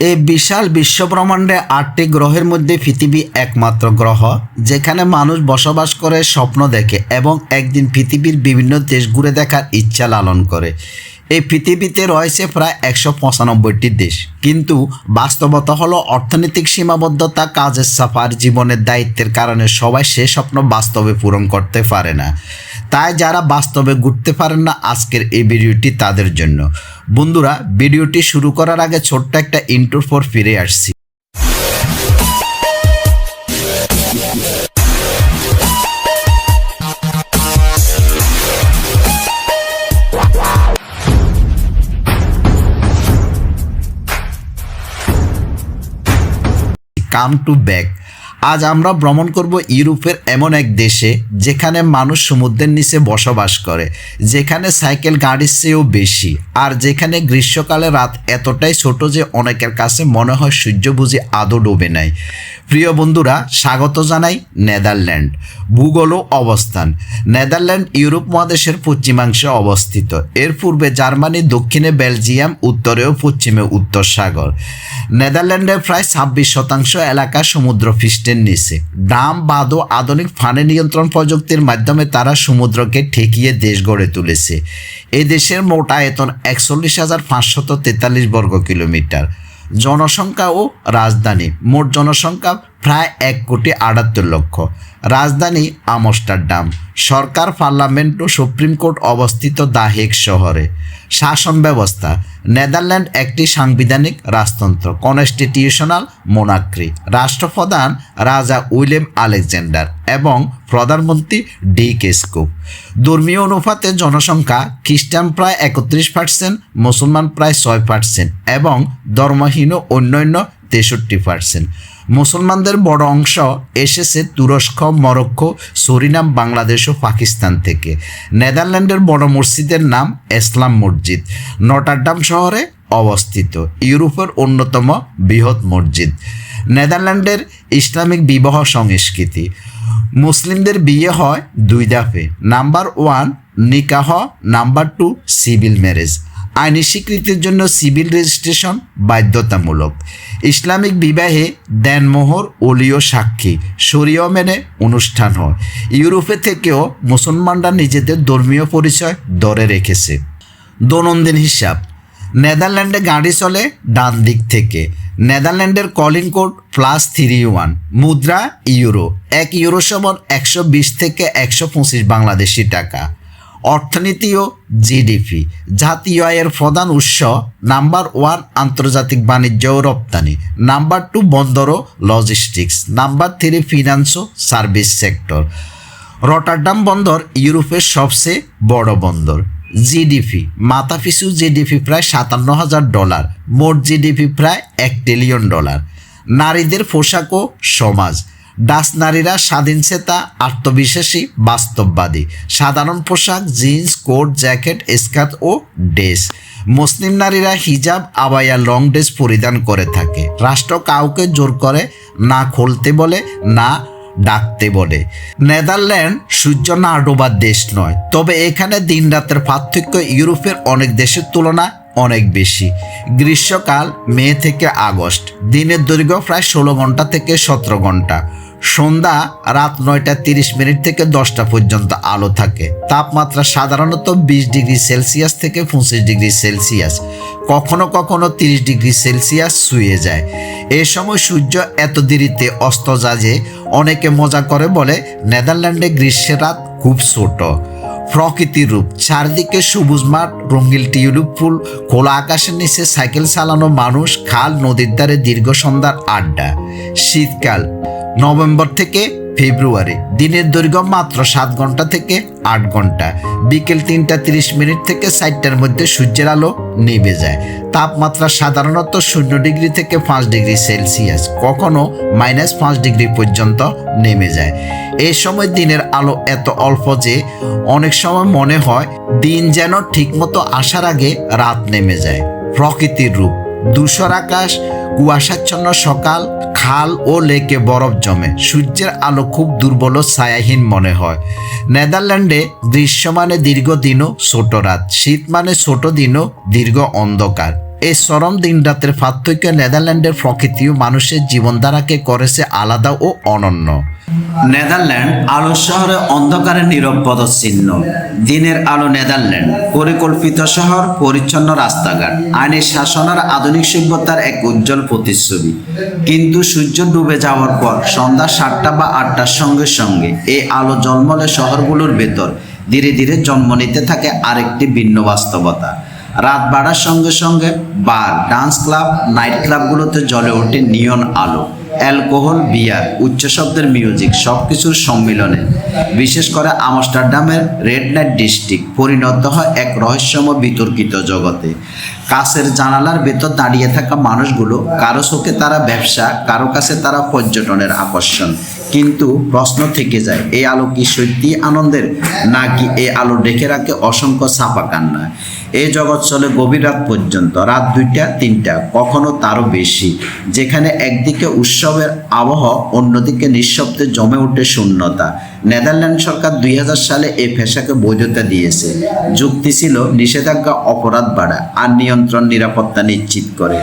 এই বিশাল বিশ্বব্রহ্মাণ্ডে আটটি গ্রহের মধ্যে পৃথিবী একমাত্র গ্রহ, যেখানে মানুষ বসবাস করে, স্বপ্ন দেখে এবং একদিন পৃথিবীর বিভিন্ন দেশ ঘুরে দেখার ইচ্ছা লালন করে। এই পৃথিবীতে রয়েছে প্রায় একশো পঁচানব্বইটি দেশ। কিন্তু বাস্তবতা হলো অর্থনৈতিক সীমাবদ্ধতা, কাজের সাফার, জীবনের দায়িত্বের কারণে সবাই সে স্বপ্ন বাস্তবে পূরণ করতে পারে না। তাই যারা বাস্তবে ঘুরতে পারেন না আজকের এই ভিডিওটি তাদের জন্য। বন্ধুরা, ভিডিওটি শুরু করার আগে ছোট্ট একটা ইন্টুর পর ফিরে আসছি। কাম টু ব্যাক আজ আমরা ভ্রমণ করব ইউরোপের এমন এক দেশে, যেখানে মানুষ সমুদ্রের নিচে বসবাস করে, যেখানে সাইকেল গাড়ির চেয়েও বেশি, আর যেখানে গ্রীষ্মকালে রাত এতটাই ছোট যে অনেকের কাছে মনে হয় সূর্য বুঝি আদৌ ডোবে নাই। প্রিয় বন্ধুরা, স্বাগত জানাই নেদারল্যান্ড। ভূগোল অবস্থান। নেদারল্যান্ড ইউরোপ মহাদেশের পশ্চিমাংশে অবস্থিত। এর পূর্বে জার্মানি, দক্ষিণে বেলজিয়াম উত্তরে ও পশ্চিমে উত্তর সাগর। নেদারল্যান্ডের প্রায় ছাব্বিশ শতাংশ এলাকা সমুদ্র পৃষ্ঠের নিচে। ডাম বাদ আধুনিক ফানে নিয়ন্ত্রণ প্রযুক্তির মাধ্যমে তারা সমুদ্রকে ঠেকিয়ে দেশ গড়ে তুলেছে। এ দেশের মোট আয়তন একচল্লিশ হাজার পাঁচশত তেতাল্লিশ বর্গ কিলোমিটার। জনসংখ্যা ও রাজধানী। মোট জনসংখ্যা প্রায় এক কোটি আটাত্তর লক্ষ। রাজধানী আমস্টারডাম, সরকার পার্লামেন্ট ও সুপ্রিম কোর্ট অবস্থিত দাহেক শহরে। শাসন ব্যবস্থা, নেদারল্যান্ড একটি সাংবিধানিক রাজতন্ত্র, কনস্টিটিউশনাল মোনাক্রি, রাষ্ট্রপ্রধান রাজা উইলিয়াম আলেকজান্ডার এবং প্রধানমন্ত্রী ডি কেস্কো ধর্মীয় অনুপাতে জনসংখ্যা, খ্রিস্টান প্রায় একত্রিশ পার্সেন্ট, মুসলমান প্রায় ছয় পার্সেন্ট এবং ধর্মহীন অন্যান্য তেষট্টি পার্সেন্ট। মুসলমানদের বড় অংশ এসেছে তুরস্ক, মরক্কো, সরিনাম, বাংলাদেশ ও পাকিস্তান থেকে। নেদারল্যান্ডের বড় মসজিদের নাম ইসলাম মসজিদ। নটারডাম শহরে অবস্থিত, ইউরোপের অন্যতম বৃহৎ মসজিদ। নেদারল্যান্ডের ইসলামিক বিবাহ সংস্কৃতি। মুসলিমদের বিয়ে হয় দুই দাফে। Number one, নিকাহ। Number two, civil marriage. আইনি স্বীকৃতির জন্য সিভিল রেজিস্ট্রেশন বাধ্যতামূলক। ইসলামিক বিবাহে দেনমোহর ওলীয় সাক্ষী, শরীয় মেনে অনুষ্ঠান হয়। ইউরোপে থেকেও মুসলমানরা নিজেদের ধর্মীয় পরিচয় ধরে রেখেছে। দৈনন্দিন হিসাব, নেদারল্যান্ডে গাড়ি চলে ডান দিক থেকে। নেদারল্যান্ডের calling code plus three one, মুদ্রা ইউরো, এক ইউরো সমান একশো বিশ থেকে একশো পঁচিশ বাংলাদেশি টাকা। অর্থনীতি ও জিডিপি। জাতীয় আয়ের প্রধান উৎস নাম্বার ওয়ান আন্তর্জাতিক বাণিজ্য ও রপ্তানি। নাম্বার টু বন্দর ও লজিস্টিক্স। নাম্বার থ্রি ফিনান্স ও সার্ভিস সেক্টর। রটারডাম বন্দর ইউরোপের সবচেয়ে বড় বন্দর। জিডিপি, মাথাপিছু জিডিপি প্রায় সাতান্ন হাজার ডলার, মোট জিডিপি প্রায় এক ট্রিলিয়ন ডলার। নারীদের পোশাক ও সমাজ। ডাচ নারীরা স্বাধীনচেতা আত্মবিশ্বাসী, বাস্তববাদী। সাধারণ পোশাক, জিন্স, কোট, জ্যাকেট, স্কার্ট ও ড্রেস। মুসলিম নারীরা হিজাব, আবায়া, লং ড্রেস পরিধান করে থাকে। রাষ্ট্র কাউকে জোর করে না খুলতে বলে, না ডাকতে বলে। নেদারল্যান্ড সূর্য না ডোবার দেশ নয়। তবে এখানে দিন রাতের পার্থক্য ইউরোপের অনেক দেশের তুলনায় অনেক বেশি। গ্রীষ্মকাল মে থেকে আগস্ট। দিনের দৈর্ঘ্য প্রায় ষোলো ঘণ্টা থেকে সতেরো ঘণ্টা। সন্ধ্যা রাত নয়টা তিরিশ মিনিট থেকে দশটা পর্যন্ত আলো থাকে। তাপমাত্রা সাধারণত বিশ ডিগ্রি সেলসিয়াস থেকে পঁচিশ ডিগ্রি সেলসিয়াস। কখনো কখনো তিরিশ ডিগ্রি সেলসিয়াস শুয়ে যায়। এ সময় সূর্য এত দেরিতে অস্ত যায় যে অনেকে মজা করে বলে, নেদারল্যান্ডে গ্রীষ্মের রাত খুব ছোট। প্রকৃতির রূপ, চারদিকে সবুজ মাঠ রঙিল টিউলিপ ফুল, খোলা আকাশের নিচে সাইকেল চালানো মানুষ, খাল, নদীর ধারে দীর্ঘ সন্ধ্যার আড্ডা। শীতকাল নভেম্বর থেকে ফেব্রুয়ারি। দিনের দৈর্ঘ্য মাত্র সাত ঘণ্টা থেকে আট ঘণ্টা। বিকেল তিনটা তিরিশ মিনিট থেকে চারটার মধ্যে সূর্যের আলো নেমে যায়। তাপমাত্রা সাধারণত শূন্য ডিগ্রি থেকে পাঁচ ডিগ্রি সেলসিয়াস, কখনো মাইনাস পাঁচ ডিগ্রি পর্যন্ত নেমে যায়। এই সময় দিনের আলো এত অল্প যে অনেক সময় মনে হয় দিন যেন ঠিকমতো আসার আগে রাত নেমে যায়। প্রকৃতির রূপ, ধূসর আকাশ, কুয়াশাচ্ছন্ন সকাল খাল ও লেকে বরফ জমে। সূর্যের আলো খুব দুর্বল ও ছায়াহীন মনে হয়। নেদারল্যান্ডে দৃশ্য মানে দীর্ঘ দিনও ছোট রাত, শীত মানে ছোট দিনও দীর্ঘ অন্ধকার। এই চরম দিনরাতের পার্থক্য নেদারল্যান্ডের প্রকৃতি ও মানুষের জীবনধারাকে করেছে আলাদা ও অনন্য। নেদারল্যান্ড আলো শহরে অন্ধকারের নীরব পদচিহ্ন দিনের আলো নেদারল্যান্ড, পরিকল্পিত শহর, পরিচ্ছন্ন রাস্তাঘাট। আইনের শাসনের আধুনিক সভ্যতার এক উজ্জ্বল প্রতিচ্ছবি। কিন্তু সূর্য ডুবে যাওয়ার পর সন্ধ্যা সাতটা বা আটটার সঙ্গে সঙ্গে এই আলো জন্মলে শহরগুলোর ভেতর ধীরে ধীরে জন্ম নিতে থাকে আরেকটি ভিন্ন বাস্তবতা। রাত বাড়ার সঙ্গে সঙ্গে বার, ডান্স ক্লাব, নাইট ক্লাবগুলোতে জ্বলে ওঠে নিয়ন আলো, অ্যালকোহল, বিয়ার, উচ্চ শব্দের মিউজিক সব কিছুর সম্মিলনে। বিশেষ করে আমস্টারডামের রেড নাইট ডিস্ট্রিক্ট পরিণত হয় এক রহস্যময় বিতর্কিত জগতে। কাছের জানালার ভেতর দাঁড়িয়ে থাকা মানুষগুলো, কারও চোখে তারা ব্যবসা, কারও কাছে তারা পর্যটনের আকর্ষণ। কিন্তু প্রশ্ন থেকে যায় এই আলো কি সত্যি আনন্দের? নাকি এই আলো ডেকে রাখে অসংখ্য ছাপা কান্না এই জগৎ চলে গভীর রাত পর্যন্ত, রাত দুইটা, তিনটা, কখনো তারও বেশি। যেখানে একদিকে উৎসবের আবহ, অন্যদিকে নিঃশব্দে জমে ওঠে শূন্যতা। নেদারল্যান্ড সরকার দুই হাজার সালে এই পেশাকে বৈধতা দিয়েছে। যুক্তি ছিল নিষেধাজ্ঞা, অপরাধ বাড়া আর নিয়ন্ত্রণ নিরাপত্তা নিশ্চিত করে।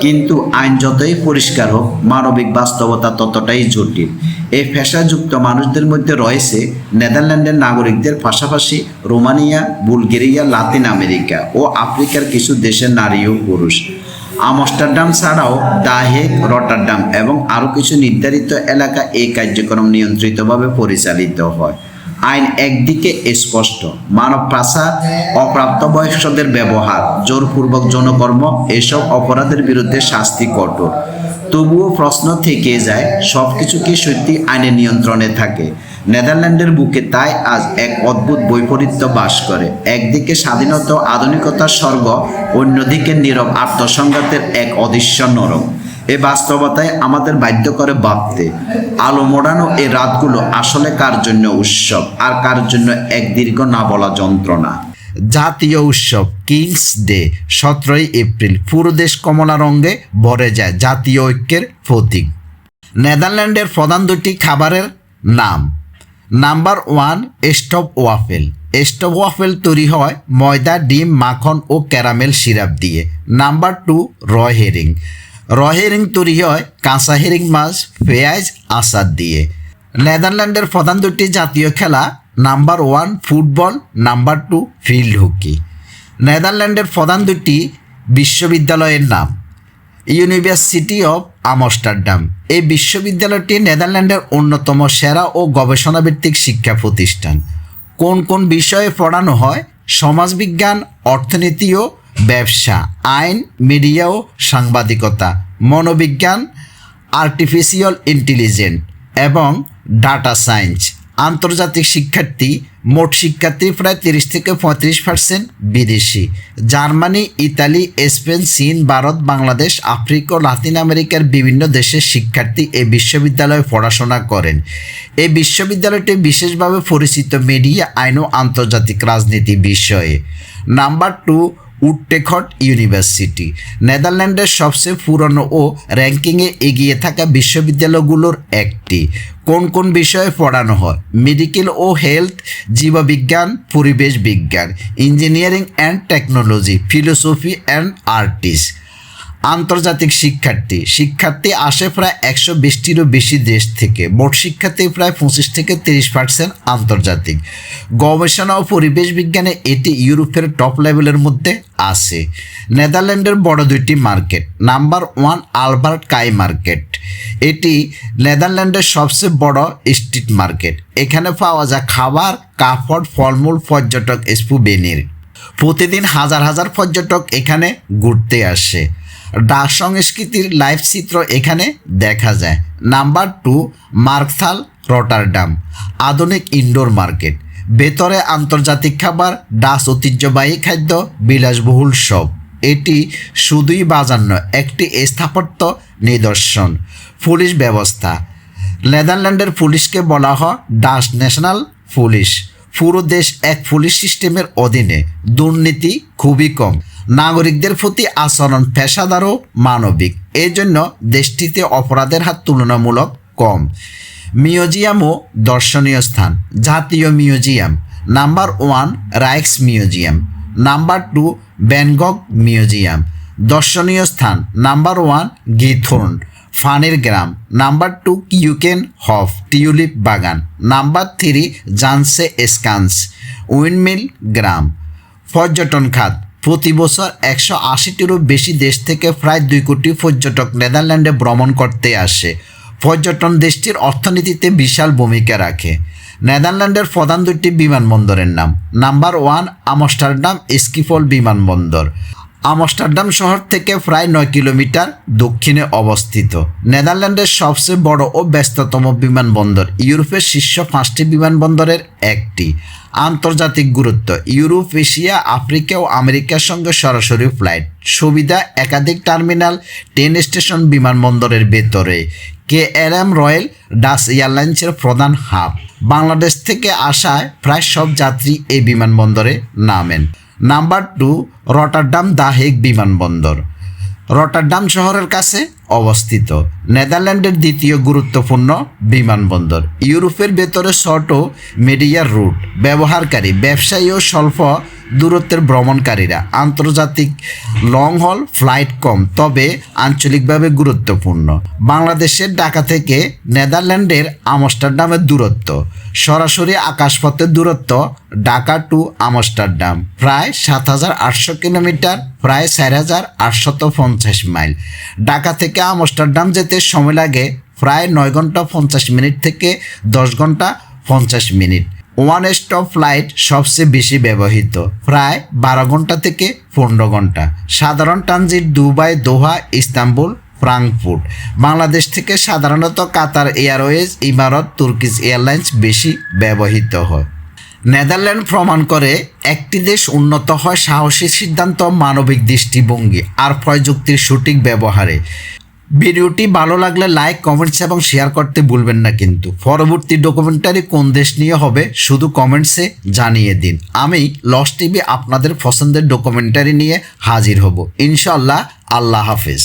কিন্তু আইন যতই পরিষ্কার হোক, মানবিক বাস্তবতা ততটাই জটিল। এই পেশাযুক্ত মানুষদের মধ্যে রয়েছে নেদারল্যান্ডের নাগরিকদের পাশাপাশি রোমানিয়া, বুলগেরিয়া, লাতিন আমেরিকা। ও আফ্রিকার কিছু দেশের নারী ও পুরুষ। আমস্টারডাম ছাড়াও দাহেক, রটারডাম এবং আরও কিছু নির্ধারিত এলাকা এই কার্যক্রম নিয়ন্ত্রিতভাবে পরিচালিত হয়। আইন একদিকে স্পষ্ট, মানব পাশা অপ্রাপ্তবয়স্কদের ব্যবহার, জোরপূর্বক যৌনকর্ম এসব অপরাধের বিরুদ্ধে শাস্তি কঠোর। তবুও প্রশ্ন থেকে যায় সব কিছু কি সত্যি আইনের নিয়ন্ত্রণে থাকে? নেদারল্যান্ডের বুকে তাই আজ এক অদ্ভুত বৈপরীত্য বাস করে। একদিকে স্বাধীনতা আধুনিকতার স্বর্গ, অন্যদিকে নীরব আত্মসংঘাতের এক অদৃশ্য নরম এ বাস্তবতায় আমাদের বাধ্য করে ভাবতে, আলো মোড়ানো এই রাতগুলো আসলে কার জন্য উৎসব আর কার জন্য এক দীর্ঘ না বলা যন্ত্রণা? জাতীয় উৎসব, কিংস ডে, সতেরোই এপ্রিল, পুরো দেশ কমলা রঙে ভরে যায় জাতীয় ঐক্যের প্রতীক। নেদারল্যান্ডের প্রধান দুটি খাবারের নাম। Number one, stroopwafel. Stop waffle তৈরি হয় ময়দা, ডিম, মাখন ও ক্যারামেল সিরাপ দিয়ে। Number two, raw herring. Herring তৈরি হয় কাঁচা হেরিং মাছ, পেঁয়াজ, আচার দিয়ে। নেদারল্যান্ডের প্রধান দুটি জাতীয় খেলা, number one, football, number two, field hockey. নেদারল্যান্ডের প্রধান দুটি বিশ্ববিদ্যালয়ের নাম। University of Amsterdam. এই বিশ্ববিদ্যালয়টি নেদারল্যান্ডের অন্যতম সেরা ও গবেষণাভিত্তিক শিক্ষা প্রতিষ্ঠান। কোন কোন বিষয়ে পড়ানো হয়? সমাজবিজ্ঞান, অর্থনীতি ও ব্যবসা, আইন, মিডিয়া ও সাংবাদিকতা, মনোবিজ্ঞান, আর্টিফিশিয়াল ইন্টেলিজেন্ট এবং ডাটা সায়েন্স। আন্তর্জাতিক শিক্ষার্থী, মোট শিক্ষার্থী প্রায় তিরিশ থেকে পঁয়ত্রিশ পার্সেন্ট বিদেশি। জার্মানি, ইতালি, স্পেন, চীন, ভারত, বাংলাদেশ, আফ্রিকা ও লাতিন আমেরিকার বিভিন্ন দেশের শিক্ষার্থী এই বিশ্ববিদ্যালয়ে পড়াশোনা করেন। এই বিশ্ববিদ্যালয়টি বিশেষভাবে পরিচিত মিডিয়া, আইন ও আন্তর্জাতিক রাজনীতি বিষয়ে। Number two Utrecht university. নেদারল্যান্ডের সবচেয়ে পুরনো ও র্যাঙ্কিংয়ে এগিয়ে থাকা বিশ্ববিদ্যালয়গুলোর একটি। কোন কোন বিষয়ে পড়ানো হয়? মেডিকেল ও হেলথ, জীববিজ্ঞান, পরিবেশ বিজ্ঞান, engineering and technology, philosophy and artist আন্তর্জাতিক শিক্ষার্থী। শিক্ষার্থী আসে প্রায় একশো বিশটিরও বেশি দেশ থেকে। মোট শিক্ষার্থী প্রায় পঁচিশ থেকে তিরিশ পার্সেন্ট আন্তর্জাতিক। গবেষণা ও পরিবেশ বিজ্ঞানে এটি ইউরোপের টপ লেভেলের মধ্যে আছে। নেদারল্যান্ডের বড় দুইটি market, number one Albert Cuyp market. এটি নেদারল্যান্ডের সবচেয়ে বড় স্ট্রিট মার্কেট। এখানে পাওয়া যায় খাবার, কাপড়, ফলমূল, পর্যটক স্পুবেনির প্রতিদিন হাজার হাজার পর্যটক এখানে ঘুরতে আসে। ডাক সংস্কৃতির লাইভ চিত্র এখানে দেখা যায়। নাম্বার টু মার্কথাল রটারডাম, আধুনিক ইনডোর মার্কেট ভেতরে আন্তর্জাতিক খাবার ডাস ঐতিহ্যবাহী খাদ্য, বিলাসবহুল সব। এটি শুধুই বাজার নয়, একটি স্থাপত্য নিদর্শন, পুলিশ ব্যবস্থা। নেদারল্যান্ডের পুলিশকে বলা হয় ডাস ন্যাশনাল পুলিশ। পুরো দেশ এক পুলিশ সিস্টেমের অধীনে। দুর্নীতি খুবই কম। নাগরিকদের প্রতি আচরণ পেশাদার ও মানবিক। এই জন্য দেশটিতে অপরাধের হার তুলনামূলক কম। মিউজিয়াম ও দর্শনীয় স্থান। জাতীয় museum. Number one Rijksmuseum. Number two Van Gogh museum. দর্শনীয় স্থান। Number one Giethoorn. ফানের গ্রাম। Number two Keukenhof, tulip বাগান। Number three, Zaanse Schans, windmill গ্রাম। পর্যটন খাত, প্রতি বছর একশো আশিটিরও বেশি দেশ থেকে প্রায় দুই কোটি পর্যটক নেদারল্যান্ডে ভ্রমণ করতে আসে। পর্যটন দেশটির অর্থনীতিতে বিশাল ভূমিকা রাখে। নেদারল্যান্ডের প্রধান দুটি বিমানবন্দরের নাম। নাম্বার ওয়ান আমস্টারডাম স্কিফল বিমানবন্দর। আমস্টারডাম শহর থেকে প্রায় নয় কিলোমিটার দক্ষিণে অবস্থিত। নেদারল্যান্ডের সবচেয়ে বড় ও ব্যস্ততম বিমানবন্দর ইউরোপের শীর্ষ পাঁচটি বিমানবন্দরের একটি। আন্তর্জাতিক গুরুত্ব, ইউরোপ, এশিয়া, আফ্রিকা ও আমেরিকার সঙ্গে সরাসরি ফ্লাইট। সুবিধা, একাধিক টার্মিনাল, ট্রেন স্টেশন, বিমানবন্দরের ভেতরে। K L M royal Dutch এয়ারলাইন্সের প্রধান হাব। বাংলাদেশ থেকে আসায় প্রায় সব যাত্রী এই বিমানবন্দরে নামেন। নাম্বার টু রটারডাম দাহেগ বিমানবন্দর। রটারডাম শহরের কাছে অবস্থিত। নেদারল্যান্ডের দ্বিতীয় গুরুত্বপূর্ণ বিমানবন্দর। ইউরোপের ভেতরে শর্ট ও মিডিয়ার রুট। ব্যবহারকারী, ব্যবসায়ী ও স্বল্প দূরত্বের ভ্রমণকারীরা আন্তর্জাতিক লং হল ফ্লাইট কম, তবে আঞ্চলিকভাবে গুরুত্বপূর্ণ। বাংলাদেশের ঢাকা থেকে নেদারল্যান্ডের আমস্টারডামের দূরত্ব। সরাসরি আকাশপথের দূরত্ব ঢাকা টু আমস্টারডাম। প্রায় সাত হাজার আটশো কিলোমিটার, প্রায় চার হাজার আটশত পঞ্চাশ মাইল। ঢাকা থেকে আমস্টারডাম যেতে সময় লাগে প্রায় নয় ঘণ্টা পঞ্চাশ মিনিট থেকে দশ ঘণ্টা পঞ্চাশ মিনিট। ওয়ান স্টপ ফ্লাইট সবচেয়ে বেশি ব্যবহৃত, প্রায় বারো ঘণ্টা থেকে পনেরো ঘণ্টা। সাধারণ transit Dubai, Doha, Istanbul Frankfurt Bangladesh থেকে সাধারণত Qatar airways, Emirates, Turkish airlines বেশি ব্যবহৃত হয়। নেদারল্যান্ড প্রমাণ করে একটি দেশ উন্নত হয় সাহসী সিদ্ধান্ত মানবিক দৃষ্টিভঙ্গি আর প্রযুক্তির সঠিক ব্যবহারে। ভিডিওটি ভালো লাগলে লাইক কমেন্টস এবং শেয়ার করতে ভুলবেন না কিন্তু। পরবর্তী ডকুমেন্টারি কোন দেশ নিয়ে হবে, শুধু কমেন্টসে জানিয়ে দিন। আমি লস টিভি আপনাদের পছন্দের ডকুমেন্টারি নিয়ে হাজির হব। ইনশাল্লাহ আল্লাহ হাফেজ।